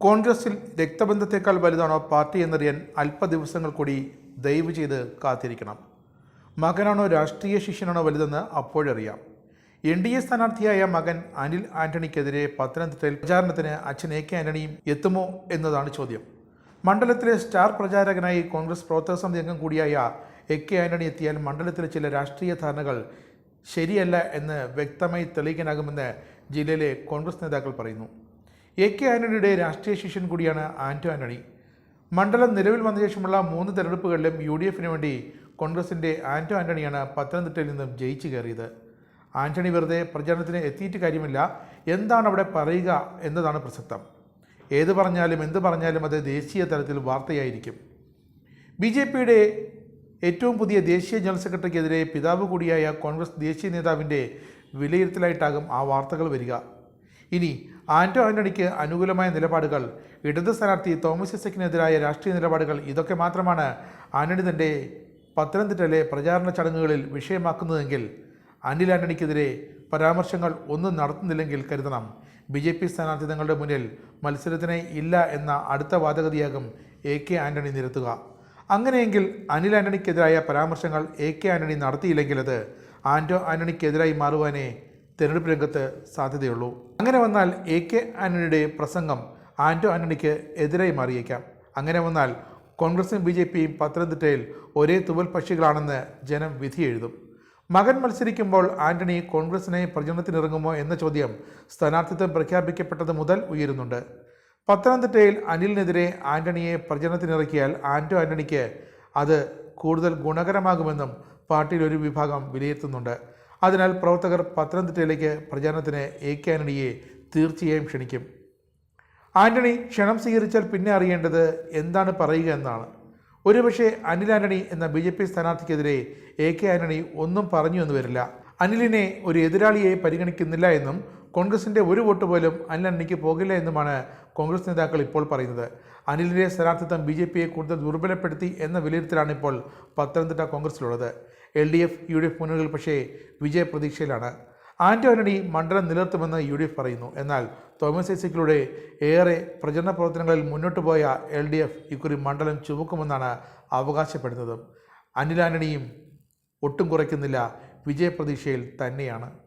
കോൺഗ്രസിൽ രക്തബന്ധത്തെക്കാൾ വലുതാണോ പാർട്ടി എന്നറിയാൻ അല്പ ദിവസങ്ങൾ കൂടി ദയവ് ചെയ്ത് കാത്തിരിക്കണം. മകനാണോ രാഷ്ട്രീയ ശിഷ്യനാണോ വലുതെന്ന് അപ്പോഴറിയാം. എൻ ഡി എ സ്ഥാനാർത്ഥിയായ മകൻ അനിൽ ആന്റണിക്കെതിരെ പത്തനംതിട്ടയിൽ പ്രചാരണത്തിന് അച്ഛൻ എ കെ ആന്റണിയും എത്തുമോ എന്നതാണ് ചോദ്യം. മണ്ഡലത്തിലെ സ്റ്റാർ പ്രചാരകനായി കോൺഗ്രസ് പ്രവർത്തക സമിതി അംഗം കൂടിയായ എ കെ ആന്റണി എത്തിയാൽ മണ്ഡലത്തിലെ ചില രാഷ്ട്രീയ ധാരണകൾ ശരിയല്ല എന്ന് വ്യക്തമായി തെളിയിക്കാനാകുമെന്ന് ജില്ലയിലെ കോൺഗ്രസ് നേതാക്കൾ പറയുന്നു. എ കെ ആന്റണിയുടെ രാഷ്ട്രീയ ശിഷ്യൻ കൂടിയാണ് ആന്റോ ആന്റണി. മണ്ഡലം നിലവിൽ വന്ന ശേഷമുള്ള മൂന്ന് തെരഞ്ഞെടുപ്പുകളിലും യു ഡി എഫിന് വേണ്ടി കോൺഗ്രസിന്റെ ആന്റോ ആന്റണിയാണ് പത്തനംതിട്ടയിൽ നിന്നും ജയിച്ചു കയറിയത്. ആന്റണി വെറുതെ പ്രചാരണത്തിന് എത്തിയിട്ട് കാര്യമില്ല. എന്താണ് അവിടെ പറയുക എന്നതാണ് പ്രസക്തം. ഏത് പറഞ്ഞാലും എന്ത് പറഞ്ഞാലും അത് ദേശീയ തലത്തിൽ വാർത്തയായിരിക്കും. ബി ജെ പിയുടെ ഏറ്റവും പുതിയ ദേശീയ ജനറൽ സെക്രട്ടറിക്കെതിരെ പിതാവ് കൂടിയായ കോൺഗ്രസ് ദേശീയ നേതാവിന്റെ വിലയിരുത്തലായിട്ടാകും ആ വാർത്തകൾ വരിക. ഇനി ആന്റോ ആന്റണിക്ക് അനുകൂലമായ നിലപാടുകൾ. ഇടത് സ്ഥാനാർത്ഥി തോമസ് ഐസക്കിനെതിരായ രാഷ്ട്രീയ നിലപാടുകൾ ഇതൊക്കെ മാത്രമാണ് ആന്റണി തന്റെ പത്തനംതിട്ടയിലെ പ്രചാരണ ചടങ്ങുകളിൽ വിഷയമാക്കുന്നതെങ്കിൽ അനിൽ ആന്റണിക്കെതിരെ പരാമർശങ്ങൾ ഒന്നും നടത്തുന്നില്ലെങ്കിൽ കരുതണം. ബി ജെ പി സ്ഥാനാർത്ഥി തങ്ങളുടെ മുന്നിൽ മത്സരത്തിന് ഇല്ല എന്ന അടുത്ത വാദഗതിയാകും എ കെ ആന്റണി നിരത്തുക. അങ്ങനെയെങ്കിൽ അനിൽ ആന്റണിക്കെതിരായ പരാമർശങ്ങൾ എ കെ ആന്റണി നടത്തിയില്ലെങ്കിൽ അത് ആന്റോ ആന്റണിക്കെതിരായി മാറുവാനേ തെരഞ്ഞെടുപ്പ് രംഗത്ത് സാധ്യതയുള്ളൂ. അങ്ങനെ വന്നാൽ എ കെ ആന്റണിയുടെ പ്രസംഗം ആന്റോ ആന്റണിക്ക് എതിരായി മാറിയേക്കാം. അങ്ങനെ വന്നാൽ കോൺഗ്രസും ബി ജെ പിയും പത്തനംതിട്ടയിൽ ഒരേ തുവൽ പക്ഷികളാണെന്ന് ജനം വിധി എഴുതും. മകൻ മത്സരിക്കുമ്പോൾ ആന്റണി കോൺഗ്രസിനെ പ്രചരണത്തിനിറങ്ങുമോ എന്ന ചോദ്യം സ്ഥാനാർത്ഥിത്വം പ്രഖ്യാപിക്കപ്പെട്ടത് മുതൽ ഉയരുന്നുണ്ട്. പത്തനംതിട്ടയിൽ അനിലിനെതിരെ ആന്റണിയെ പ്രചരണത്തിനിറക്കിയാൽ ആന്റോ ആന്റണിക്ക് അത് കൂടുതൽ ഗുണകരമാകുമെന്നും പാർട്ടിയിൽ ഒരു വിഭാഗം വിലയിരുത്തുന്നുണ്ട്. അതിനാൽ പ്രവർത്തകർ പത്തനംതിട്ടയിലേക്ക് പ്രചാരണത്തിന് എ കെ ആന്റണിയെ തീർച്ചയായും ക്ഷണിക്കും. ആന്റണി ക്ഷണം സ്വീകരിച്ചാൽ പിന്നെ അറിയേണ്ടത് എന്താണ് പറയുക എന്നാണ്. ഒരുപക്ഷെ അനിൽ ആന്റണി എന്ന ബി ജെ പി സ്ഥാനാർത്ഥിക്കെതിരെ എ കെ ആന്റണി ഒന്നും പറഞ്ഞു എന്ന് വരില്ല. അനിലിനെ ഒരു എതിരാളിയെ പരിഗണിക്കുന്നില്ല എന്നും കോൺഗ്രസിന്റെ ഒരു വോട്ട് പോലും അനിൽ അണ്ണിക്ക് പോകില്ല എന്നുമാണ് കോൺഗ്രസ് നേതാക്കൾ ഇപ്പോൾ പറയുന്നത്. അനിലിന്റെ സ്ഥാനാർത്ഥിത്വം ബി ജെ പിയെ കൂടുതൽ ദുർബലപ്പെടുത്തി എന്ന വിലയിരുത്തലാണ് ഇപ്പോൾ Pathanamthitta കോൺഗ്രസിലുള്ളത്. L D F U D F മുന്നണികൾ പക്ഷേ വിജയ പ്രതീക്ഷയിലാണ് മണ്ഡലം നിലനിർത്തുമെന്ന് യു ഡി എഫ് പറയുന്നു. എന്നാൽ തോമസ് ഐസക്കിലൂടെ ഏറെ പ്രചരണ പ്രവർത്തനങ്ങളിൽ മുന്നോട്ട് പോയ എൽ ഡി എഫ് ഇക്കുറി മണ്ഡലം ചുവക്കുമെന്നാണ് അവകാശപ്പെടുന്നത്. അനിൽ ആന്റണിയും ഒട്ടും കുറയ്ക്കുന്നില്ല. വിജയപ്രതീക്ഷയിൽ തന്നെയാണ്.